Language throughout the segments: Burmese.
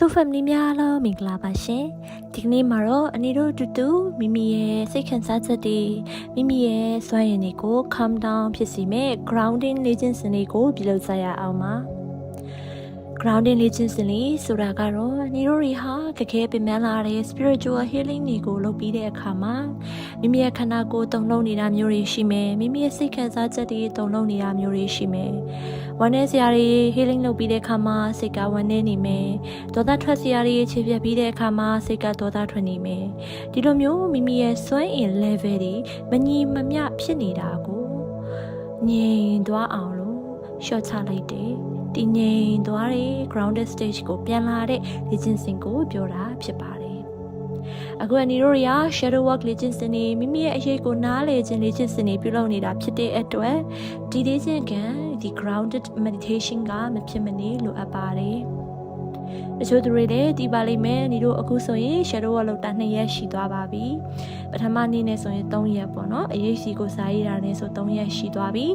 ဆို family များအားလုံးမင်္ဂလာပါရှင်ဒီကနေ့မှာတော့အနီတို့အတူတူမိမိရဲ့စိတ်ခံစားချက်တွေမိမိရဲ့စွမ်းရည်တွေကို calm down ဖြစ်စေမဲ့ grounding လေ့ကျင့်စဉ်တွေကိုပြုလုပ်ကြရအောင်ပါ grounding လေ့ကျင့်စဉ်လေးဆိုတာကတော့ညီတို့တွေဟာတကယ်ပင်ပန်းလာတဲ့ spiritual healing တွေကိုလုပ်ပြီးတဲ့အခါမှာမိမိရဲ့ခန္ဓာကိုယ်တုံ့လုံနေတာမျိုးတွေရှိမယ်မိမိရဲ့စိတ်ခံစားချက်တွေတုံ့လုံနေတာမျိုးတွေရှိမယ်ဝမ်းနည်းစရာတွေ healing လုပ်ပြီးတဲ့အခါမှာစိတ်ကဝမ်းနည်းနေမယ်ဒေါသထွက်စရာတွေခြေပြတ်ပြီးတဲ့အခါမှာစိတ်ကဒေါသထွက်နေမယ်ဒီလိုမျိုးမိမိရဲ့စွမ်းအင် level တွေမညီမမျှဖြစ်နေတာကိုငြိမ်သွားအောင်လို့ရှော့ချလိုက်တယ် တည်ငြိမ်သွားတဲ့ grounded stage ကိုပြန်လာတဲ့လေ့ကျင့်စဉ်ကိုပြောတာဖြစ်ပါတယ်။အခုအနီတို့ရ shadow work လေ့ကျင့်စဉ်တွေမိမိရဲ့အရေးကိုနားလည်ခြင်းလေ့ကျင့်စဉ်တွေပြုလုပ်နေတာဖြစ်တဲ့အတွက်ဒီလေ့ကျင့်ခန်းဒီ grounded meditation ကမဖြစ်မနေလိုအပ်ပါတယ်။တချို့သူတွေလည်းဒီပါလိမ့်မယ်ညီတို့အခုဆိုရင် shadow work လုပ်တာ2ရက်ရှိသွားပါပြီ ပထမနေ့နဲ့ဆိုရင်3ရက်ပေါ့နော်အရေးစီကိုစာရေးတာနဲ့ဆို3ရက်ရှိသွားပြီ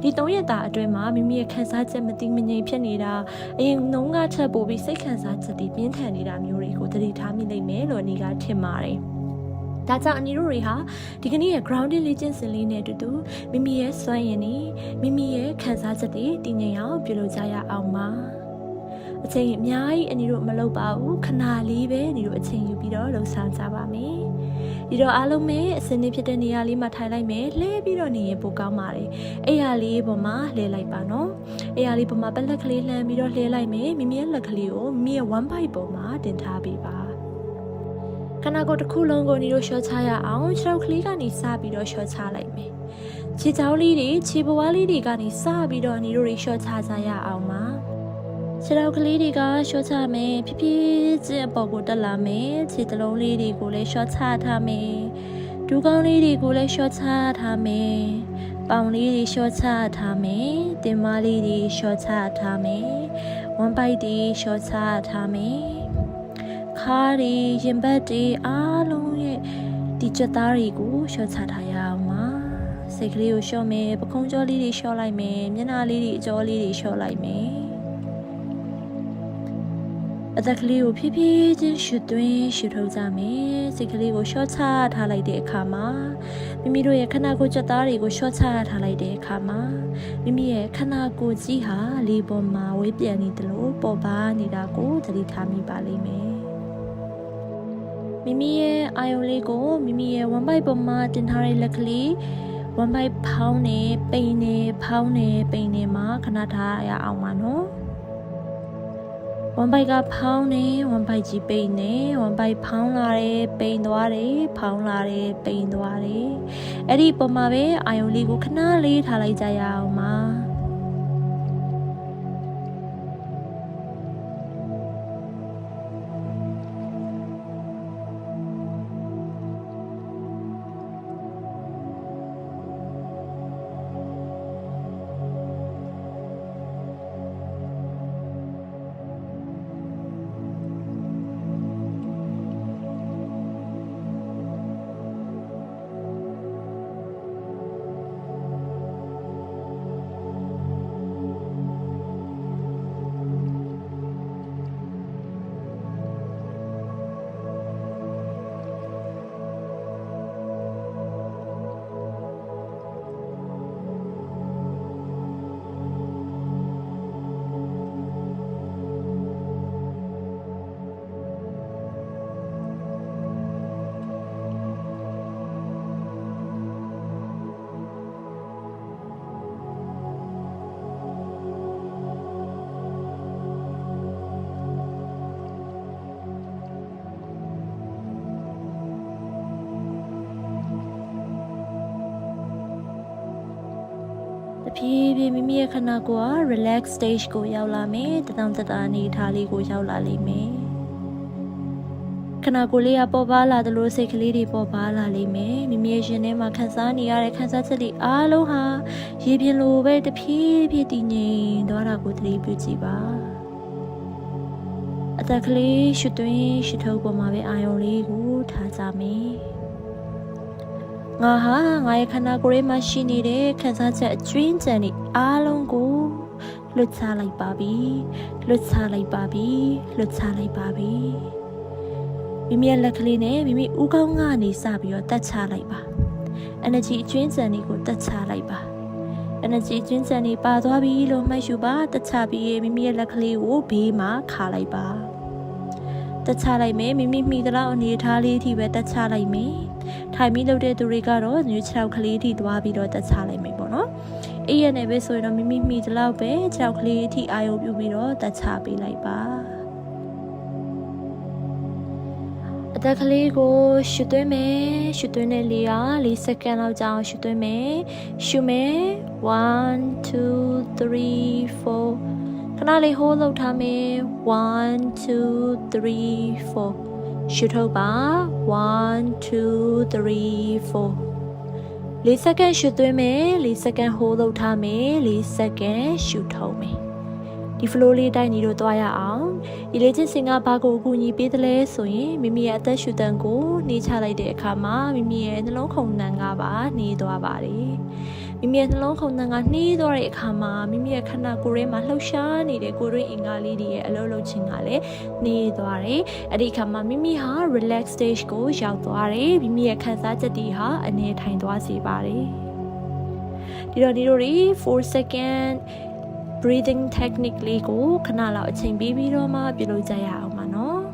ဒီ3ရက်တာအတွင်းမှာမိမိရဲ့ခံစားချက်မတိမငြိမ်ဖြစ်နေတာအရင်နှုံးကချက်ပို့ပြီးစိတ်ခံစားချက်တွေပြင်းထန်နေတာမျိုးတွေကိုသတိထားမိနိုင်မယ်လို့အနီကထင်ပါတယ်ဒါကြောင့်အနီတို့တွေဟာဒီကနေ့ရဲ့ grounding လေ့ကျင့်စဉ်လေးနဲ့အတူတူမိမိရဲ့စွမ်းရည်နေမိမိရဲ့ခံစားချက်တွေတည်ငြိမ်အောင်ပြုလုပ်ကြရအောင်ပါအချိန်အများကြီးအနီတို့မလုပ်ပါဘူးခဏလေးပဲအနီတို့အချိန်ယူပြီးတော့လှုပ်ဆောင်ကြပါမယ် ဒီတော့အားလုံးပဲအစင်းနေဖြစ်တဲ့နေရာလေးမှာထိုင်လိုက်မယ်လှဲပြီးတော့နေရင်ပိုကောင်းပါတယ်အဲ့ဟာလေးပေါ်မှာလှဲလိုက်ပါနော်အဲ့ဟာလေးပေါ်မှာပလက်ကလေးလှမ်းပြီးတော့လှဲလိုက်မယ်မိမိရဲ့လက်ကလေးကိုမိမိရဲ့ one bite ပေါ်မှာတင်ထားပေးပါခန္ဓာကိုယ်တစ်ခုလုံးကိုနေလို့ရှော့ချရအောင်ခြေထောက်ကလေးကနေစပြီးတော့ရှော့ချလိုက်မယ်ခြေချောင်းလေးတွေခြေပွားလေးတွေကနေစပြီးတော့နေတို့တွေရှော့ချကြရအောင်ပါ ခြေထောက်ကလေးတွေကရှော့ချမယ်ဖြည်းဖြည်းချင်းအပေါ်ကိုတက်လာမယ်ခြေသလုံးလေးတွေကိုလည်းရှော့ချထားမယ်ဒူးကောင်းလေးတွေကိုလည်းရှော့ချထားမယ်ပေါင်လေးတွေရှော့ချထားမယ်တင်မလေးတွေရှော့ချထားမယ်ဝမ်ပိုက်တွေရှော့ချထားမယ်ခါးတွေရင်ဘတ်တွေအားလုံးရဲ့ဒီကြက်သားတွေကိုရှော့ချထားရအောင်ပါစိတ်ကလေးကိုရှော့မယ်ပခုံးကြောလေးတွေရှော့လိုက်မယ်မျက်နှာလေးတွေအကြောလေးတွေရှော့လိုက်မယ် အသက်ကလေးကိုဖြည်းဖြည်းချင်းရှူသွင်းရှူထုတ်ကြမယ်စိတ်ကလေးကိုရှော့ချထားလိုက်တဲ့အခါမှာမိမိတို့ရဲ့ခန္ဓာကိုယ်ကြက်သားတွေကိုရှော့ချထားလိုက်တဲ့အခါမှာမိမိရဲ့ခန္ဓာကိုယ်ကြီးဟာလေပေါ်မှာဝေးပြန်နေတယ်လို့ပေါ်ပါနေတာကိုသတိထားမိပါလိမ့်မယ်မိမိရဲ့အာယုံလေးကိုမိမိရဲ့ဝမ်ပိုက်ပေါ်မှာတင်ထားတဲ့လက်ကလေးဝမ်ပိုက်ဖောင်းနေပိန်နေဖောင်းနေပိန်နေမှာခဏထားရအောင်ပါနော် ဝမ်ပိုက်ကဖောင်းနေဝမ်ပိုက်ကြီးပိန်နေဝမ်ပိုက်ဖောင်းလာတယ်ပိန်သွားတယ်ဖောင်းလာတယ်ပိန်သွားတယ်အဲ့ဒီပုံမှာပဲအာယုံလေးကိုခဏလေးထားလိုက်ကြရအောင်ပါ ဖြည်းဖြည်းမိမိရဲ့ခန္ဓာကိုယ်က relax stage ကိုရောက်လာမယ်တတောင်တတာအနေထားလေးကိုရောက်လာလိမ့်မယ်ခန္ဓာကိုယ်လေးကပေါ်ပါလာသလိုစိတ်ကလေးတွေပေါ်ပါလာလိမ့်မယ်မိမိရဲ့ရှင်ထဲမှာခံစားနေရတဲ့ခံစားချက်တွေအားလုံးဟာရေပြင်လိုပဲတဖြည်းဖြည်းတည်ငြိမ်သွားတာကိုသတိပြုကြည့်ပါအသက်ကလေးရှုသွင်းရှုထုတ်ပေါ်မှာပဲအာယုံလေးကိုထားကြမယ် ငါဟာငါရဲ့ခန္ဓာကိုယ်ထဲမှာရှိနေတဲ့ခံစားချက်အကျွင်းကြံတွေအားလုံးကိုလွတ်ချလိုက်ပါပြီလွတ်ချလိုက်ပါပြီလွတ်ချလိုက်ပါပြီမိမိရဲ့လက်ကလေးနဲ့မိမိဦးခေါင်းကနေစပြီးတော့တက်ချလိုက်ပါ energy အကျွင်းစံတွေကိုတက်ချလိုက်ပါ energy အကျွင်းစံတွေပါသွားပြီလို့မှတ်ယူပါတက်ချပြီးမိမိရဲ့လက်ကလေးကိုဘေးမှာခါလိုက်ပါ တက်ချလိုက်မယ်မိမိမိသလောက်အနေထားလေးအထိပဲတက်ချလိုက်မယ်ထိုင်ပြီးလုပ်တဲ့သူတွေကတော့ညွှချောက်ကလေးအထိသွားပြီးတော့တက်ချလိုက်မယ်ပေါ့နော်အေးရနေပဲဆိုရင်တော့မိမိမိသလောက်ပဲခြောက်ကလေးအထိအာရုံပြုပြီးတော့တက်ချပေးလိုက်ပါအသက်ကလေးကိုရှူသွင်းမယ်ရှူသွင်းတဲ့လေက၄စက္ကန့်လောက်ကြာအောင်ရှူသွင်းမယ်ရှူမယ်1 2 3 4 ခဏလေး hold လုပ်ထားမယ်1 2 3 4ရှူထုတ်ပါ1 2 3 4၄စက္ကန့်ရှူသွင်းမယ်၄စက္ကန့် hold လုပ်ထားမယ်၄စက္ကန့်ရှူထုတ်မယ် ဒီ flow လေးတိုင်းနေတော့သွားရအောင်ဒီလေ့ကျင့်စဉ်ကဘာကိုအကူအညီပေးသလဲဆိုရင်မိမိရဲ့အသက်ရှူတန်ကိုနှေးချလိုက်တဲ့အခါမှာမိမိရဲ့နှလုံးခုန်နှံကပါနှေးသွားပါတယ်မိမိရဲ့နှလုံးခုန်နှံကနှေးသွားတဲ့အခါမှာမိမိရဲ့ခန္ဓာကိုယ်ထဲမှာလှုပ်ရှားနေတဲ့ကိုယ်ရင်းအင်္ဂါလေးတွေရဲ့အလုပ်လုပ်ခြင်းကလည်းနှေးသွားတယ်အဲ့ဒီအခါမှာမိမိဟာ relax stage ကိုရောက်သွားတယ်မိမိရဲ့ခံစားချက်တွေဟာအနေထိုင်သွားစေပါတယ်ဒီတော့ဒီလိုတွေ4 second breathing technique လေးကိုခဏလောက်အချိန်ပေးပြီးတော့မှပြုလုပ်ကြရအောင်ပါနော်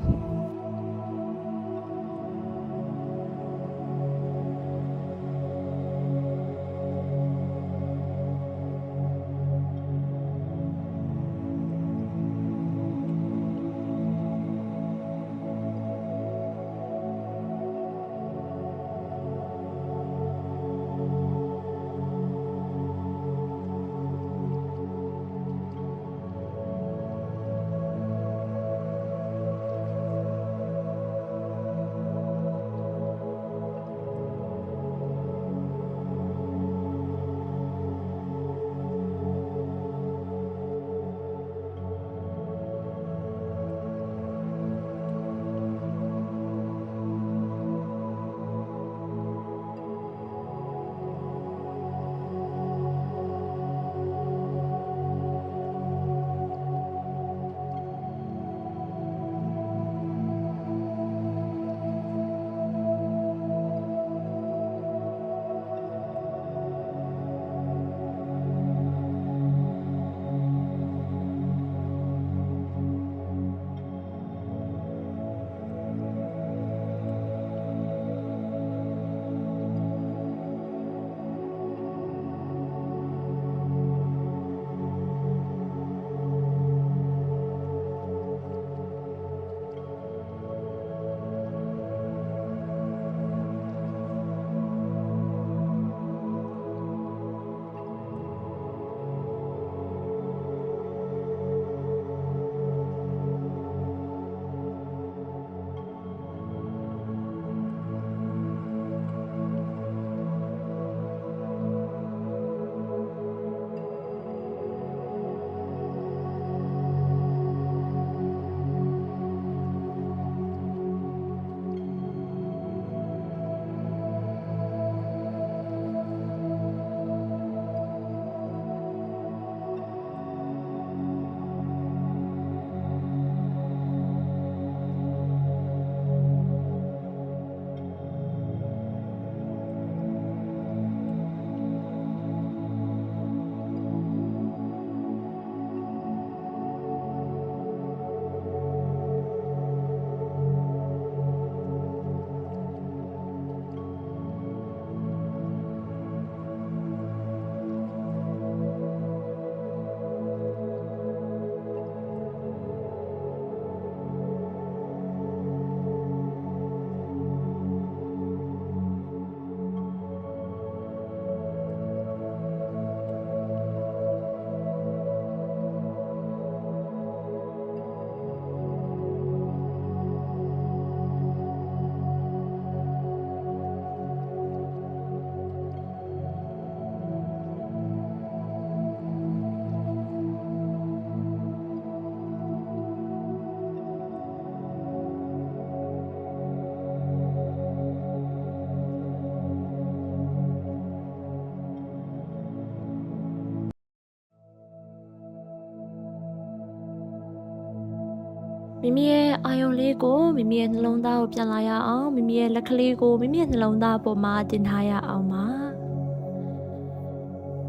မိမိရဲ့အာယုံလေးကိုမိမိရဲ့နှလုံးသားကိုပြန်လာရအောင်မိမိရဲ့လက်ကလေးကိုမိမိရဲ့နှလုံးသားပေါ်မှာတင်ထားရအောင်ပါ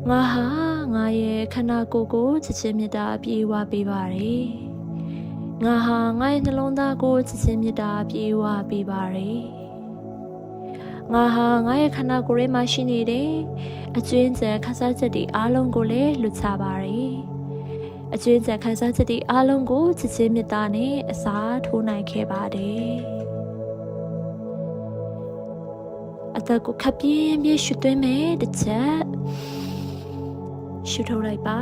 ငါဟာငါရဲ့ခန္ဓာကိုယ်ကိုချစ်ချင်းမေတ္တာအပြည့်အဝပေးပါတယ်ငါဟာငါရဲ့နှလုံးသားကိုချစ်ချင်းမေတ္တာအပြည့်အဝပေးပါတယ်ငါဟာငါရဲ့ခန္ဓာကိုယ်ထဲမှာရှိနေတဲ့အကျွင်းကျန်ခန်းစားချက်တွေအားလုံးကိုလည်းလွတ်ချပါတယ် အကျွင်းကျန်ခန်းစားချက်တွေအားလုံးကိုချစ်ချင်းမေတ္တာနဲ့အစားထိုးနိုင်ခဲ့ပါတယ်အသက်ကိုခပ်ပြင်းပြင်းရှူသွင်းမယ်တစ်ချက်ရှူထုတ်လိုက်ပါ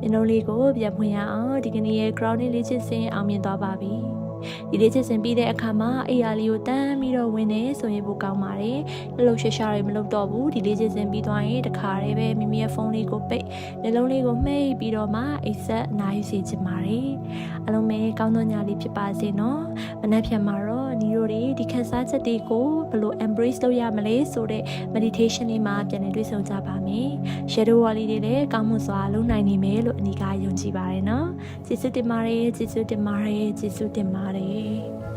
မျက်နှာလေးကိုပြန်ဖွင့်ရအောင်ဒီကနေ့ရဲ့ grounding လေ့ကျင့်စဉ်အောင်မြင်သွားပါပြီ ဒီလေ့ကျင့်စဉ်ပြီးတဲ့အခါမှာအိယာလေးကိုတန်းပြီးတော့ဝင်နေဆိုရင်ပိုကောင်းပါတယ်လှလှရှာရှာတွေမလုပ်တော့ဘူးဒီလေ့ကျင့်စဉ်ပြီးသွားရင်တခါတည်းပဲမိမိရဲ့ဖုန်းလေးကိုပိတ်နှလုံးလေးကိုမှိတ်ပြီးတော့မှအိပ်ဆက်နားယူစီချင်ပါတယ်အလုံးမဲကောင်းသောညလေးဖြစ်ပါစေနော်မနက်ဖြန်မှာတော့ညီ တို့တွေဒီခန်းစားချက်တွေကိုဘယ်လို embrace လုပ်ရမလဲဆိုတဲ့ meditation လေးမှာပြန်လည်တွေ့ဆုံကြပါမယ် shadow wall လေးတွေလည်းကောင်းမှုစွာလုပ်နိုင်နေမယ်လို့အနီကယုံကြည်ပါတယ်နော်ကျေးဇူးတင်ပါတယ်ကျေးဇူးတင်ပါတယ်ကျေးဇူးတင်ပါတယ်